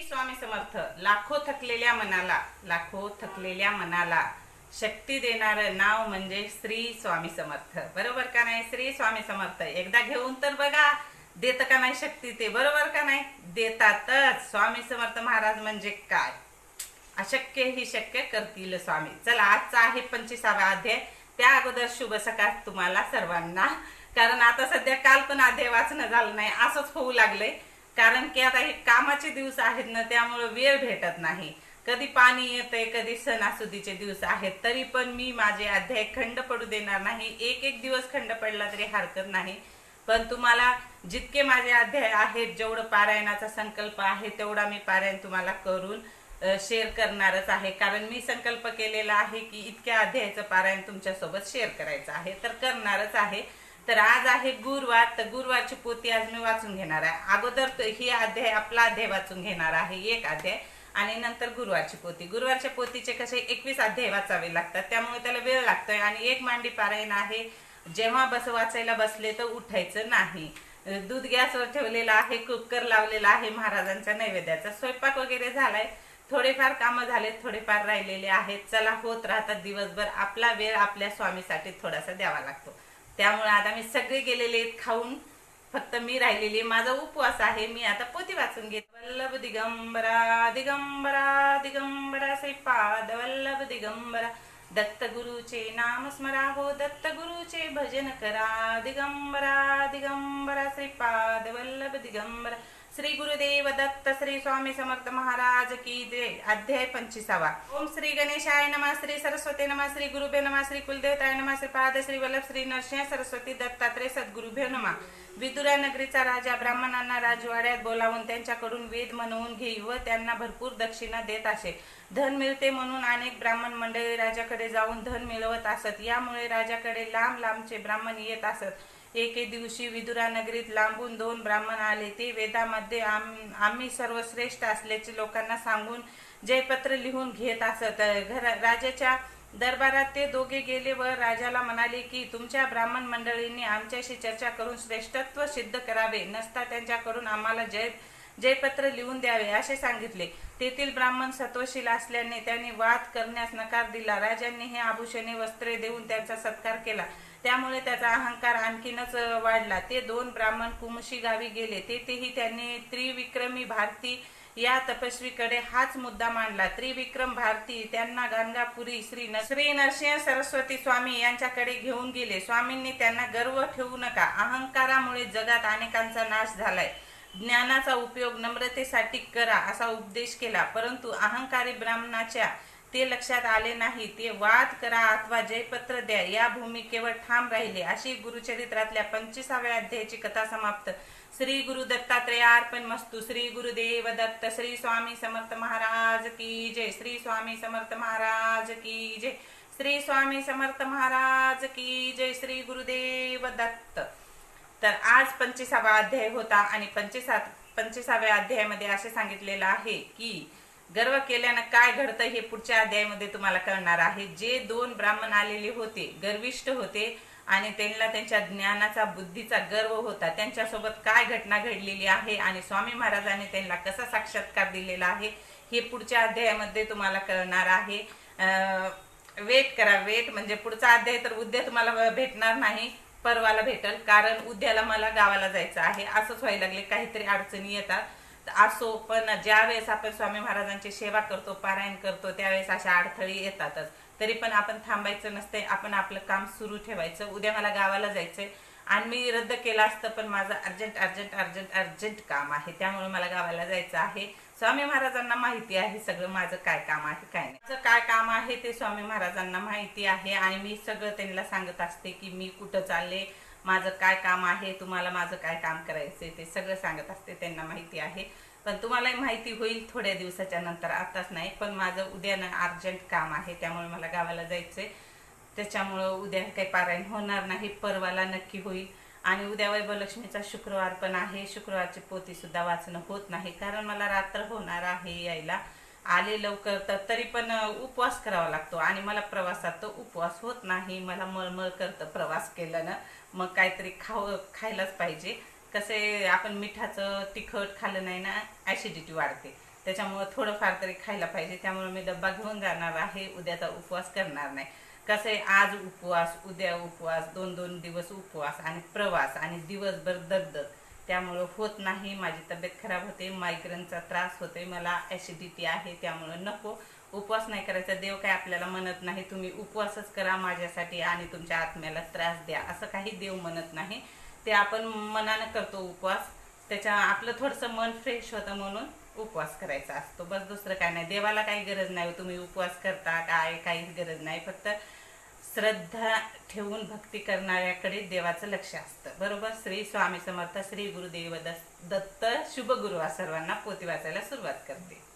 स्वामी समर्थ लाखो थकलेल्या मनाला लाखो थकलेल्या मनाला शक्ती देणारं नाव म्हणजे श्री स्वामी समर्थ. बरोबर का नाही? श्री स्वामी समर्थ. एकदा घेऊन तर बघा देत का नाही शक्ती ते? बरोबर का नाही? देतातच. स्वामी समर्थ महाराज म्हणजे काय? अशक्य ही शक्य करतील स्वामी. चला आजचा आहे पंचवीसावा अध्याय. त्या अगोदर शुभ सकाळ तुम्हाला सर्वांना. कारण आता सध्या काल पण अध्याय वाचणं झालं नाही असंच होऊ लागलंय. कारण की आता हे कामाचे दिवस आहेत ना त्यामुळे वेळ भेटत नाही. कधी पाणी येतंय कधी सणासुदीचे दिवस आहेत तरी पण मी माझे अध्याय खंड पडू देणार नाही. एक एक दिवस खंड पडला तरी हरकत नाही. पण तुम्हाला जितके माझे अध्याय आहेत जेवढं पारायणाचा संकल्प आहे तेवढा मी पारायण तुम्हाला करून शेअर करणारच आहे. कारण मी संकल्प केलेला आहे की इतक्या अध्यायाचं पारायण तुमच्यासोबत शेअर करायचं आहे. तर करणारच आहे. तर आज आहे गुरुवार तर गुरुवारची पोती आज मी वाचून घेणार आहे. अगोदर ही अध्याय आपला अध्याय वाचून घेणार आहे एक अध्याय आणि नंतर गुरुवारची पोती गुरुवारच्या पोतीचे कसे एकवीस अध्याय वाचावे लागतात त्यामुळे त्याला वेळ लागतोय आणि एक मांडी पारायण आहे जेव्हा बस वाचायला बसले तर उठायचं नाही. दूध गॅसवर ठेवलेला आहे कुकर लावलेला आहे महाराजांच्या नैवेद्याचा स्वयंपाक वगैरे झालाय. थोडेफार कामं झालेत थोडेफार राहिलेले आहेत. चला होत राहतात दिवसभर आपला वेळ आपल्या स्वामीसाठी थोडासा द्यावा लागतो. त्यामुळे आता मी सगळे गेलेले आहेत खाऊन. फक्त मी राहिलेली माझा उपवास आहे. मी आता पोती वाचून घेत. वल्लभ दिगंबरा दिगंबरा दिगंबरा श्रीपाद वल्लभ दिगंबरा. दत्त गुरुचे नाम स्मरा हो दत्त गुरुचे भजन करा. दिगंबरा दिगंबरा श्रीपाद वल्लभ दिगंबरा. श्री गुरुदेव दत्त श्री स्वामी समर्थ महाराज की जय अध्याय पंचवीसावा. ओम श्री गणेशाय नमः श्री सरस्वती नमः श्री गुरुभे नमः श्री कुलदेवताय नमः श्री पाद श्री वल्लभ श्री नरसिंह सरस्वती दत्तात्रय सद्गुरुभे नमः. विदुरा नगरीचा राजा ब्राह्मणांना राजवाड्यात बोलावून त्यांच्याकडून वेद म्हणवून घेई व त्यांना भरपूर दक्षिणा देत असे. धन मिळते म्हणून अनेक ब्राह्मण मंडळी राजाकडे जाऊन धन मिळवत असत. यामुळे राजाकडे लांब लांबचे ब्राह्मण येत असत. एके दिवशी विदुरा नगरीत लांबून दोन ब्राह्मण आले. ते वेदामध्ये आम- आम्ही सर्वश्रेष्ठ असल्याचे लोकांना सांगून जयपत्र लिहून घेत असत. घर राजाच्या दरबारात ते दोघे गेले व राजाला म्हणाले की तुमच्या ब्राह्मण मंडळींनी आमच्याशी चर्चा करून श्रेष्ठत्व सिद्ध करावे. नसता त्यांच्याकडून आम्हाला जय जयपत्र लिहून द्यावे असे सांगितले. तेथील ब्राह्मण सत्वशील असल्याने त्यांनी वाद करण्यास नकार दिला. राजांनी हे आभूषणे वस्त्रे देऊन त्यांचा सत्कार केला. त्यामुळे त्याचा अहंकार आणखीनच वाढला. ते दोन ब्राह्मण कुमशी गावी गेले. तेथेही त्यांनी त्रिविक्रमी भारती या तपस्वीकडे हाच मुद्दा मांडला. त्रिविक्रम भारती त्यांना गंगापुरी श्री श्री नरसिंह सरस्वती स्वामी यांच्याकडे घेऊन गेले. स्वामींनी त्यांना गर्व ठेवू नका. अहंकारामुळे जगात अनेकांचा नाश झालाय. ज्ञानाचा उपयोग नम्रतेसाठी करा असा उपदेश केला. परंतु अहंकारी ब्राह्मणाच्या ते लक्षात आले नाही ते वाद करा अथवा जयपत्र द्या या भूमिकेवर ठाम राहिले. अशी गुरुचरित्रातल्या पंचवीसाव्या अध्यायाची कथा समाप्त. श्री गुरु दत्तात्रयार्पण मस्तू. श्री गुरुदेव दत्त. श्री स्वामी समर्थ महाराज की जय. श्री स्वामी समर्थ महाराज की जय. श्री स्वामी समर्थ महाराज की जय. श्री गुरुदेव दत्त. तर आज पंचवीसावा अध्याय होता आणि पंचवीसा पंचवीसाव्या अध्यायामध्ये असे सांगितलेलं आहे की गर्व केल्यानं काय घडतं हे पुढच्या अध्यायामध्ये तुम्हाला कळणार आहे. जे दोन ब्राह्मण आलेले होते गर्विष्ठ होते आणि त्यांना त्यांच्या ज्ञानाचा बुद्धीचा गर्व होता. त्यांच्यासोबत काय घटना घडलेली आहे आणि स्वामी महाराजांनी त्यांना कसा साक्षात्कार दिलेला आहे हे पुढच्या अध्यायामध्ये तुम्हाला कळणार आहे. वेट करा वेट म्हणजे पुढचा अध्याय तर उद्या तुम्हाला भेटणार नाही परवाला भेटल. कारण उद्याला मला गावाला जायचं आहे. असंच व्हायला लागले. काहीतरी अडचणी येतात. असो पण ज्या वेळेस आपण स्वामी महाराजांची सेवा करतो पारायण करतो त्यावेळेस अशा अडथळे येतातच. तरी पण आपण थांबायचं नसते आपण आपलं काम सुरू ठेवायचं. उद्या मला गावाला जायचंय. आणि मी रद्द केलं असतं पण माझं अर्जंट अर्जंट अर्जंट अर्जंट काम आहे. त्यामुळे मला गावाला जायचं आहे. स्वामी महाराजांना माहिती आहे सगळं माझं काय काम आहे काय नाही. माझं काय काम आहे ते स्वामी महाराजांना माहिती आहे. आणि मी सगळं त्यांना सांगत असते की मी कुठं चालले माझं काय काम आहे तुम्हाला माझं काय काम करायचंय ते सगळं सांगत असते त्यांना माहिती आहे. पण तुम्हालाही माहिती होईल थोड्या दिवसाच्या नंतर आताच नाही पण माझं उद्या ना अर्जंट काम आहे त्यामुळे मला गावाला जायचंय. त्याच्यामुळं उद्या काही पारायण होणार नाही परवाला नक्की होईल. आणि उद्या वैभवलक्ष्मीचा शुक्रवार पण आहे शुक्रवारची पोती सुद्धा वाचणं होत नाही कारण मला रात्र होणार आहे यायला. आले लवकर तर तरी पण उपवास करावा लागतो. आणि मला प्रवासात तर उपवास होत नाही. मला मळमळ करतं प्रवास केल्यानं मग काहीतरी खाव खायलाच पाहिजे. कसे आपण मिठाचं तिखट खाल्लं नाही ना ॲसिडिटी वाढते. त्याच्यामुळं थोडंफार तरी खायला पाहिजे. त्यामुळे मी डब्बा घेऊन जाणार आहे. उद्याचा उपवास करणार नाही. कसे आज उपवास उद्या उपवास दोन दोन दिवस उपवास आणि प्रवास आणि दिवसभर दगदग. त्यामुळं होत नाही माझी तब्येत खराब होते मायग्रेनचा त्रास होते मला ॲसिडिटी आहे त्यामुळं नको. उपवास नाही करायचा देव काय आपल्याला म्हणत नाही तुम्ही उपवासच करा माझ्यासाठी आणि तुमच्या आत्म्याला त्रास द्या असं काही देव म्हणत नाही. ते आपण मनानं करतो उपवास. त्याच्या आपलं थोडंसं मन फ्रेश होतं म्हणून उपवास करायचा असतो. बस दुसरं काय नाही. देवाला काही गरज नाही तुम्ही उपवास करता काय काहीच गरज नाही. फक्त श्रद्धा ठेवून भक्ती करणाऱ्याकडे देवाचं लक्ष असतं. बरोबर? श्री स्वामी समर्थ श्री गुरुदेव दत्त शुभ गुरुवार सर्वांना पोती वाचायला सुरुवात करते.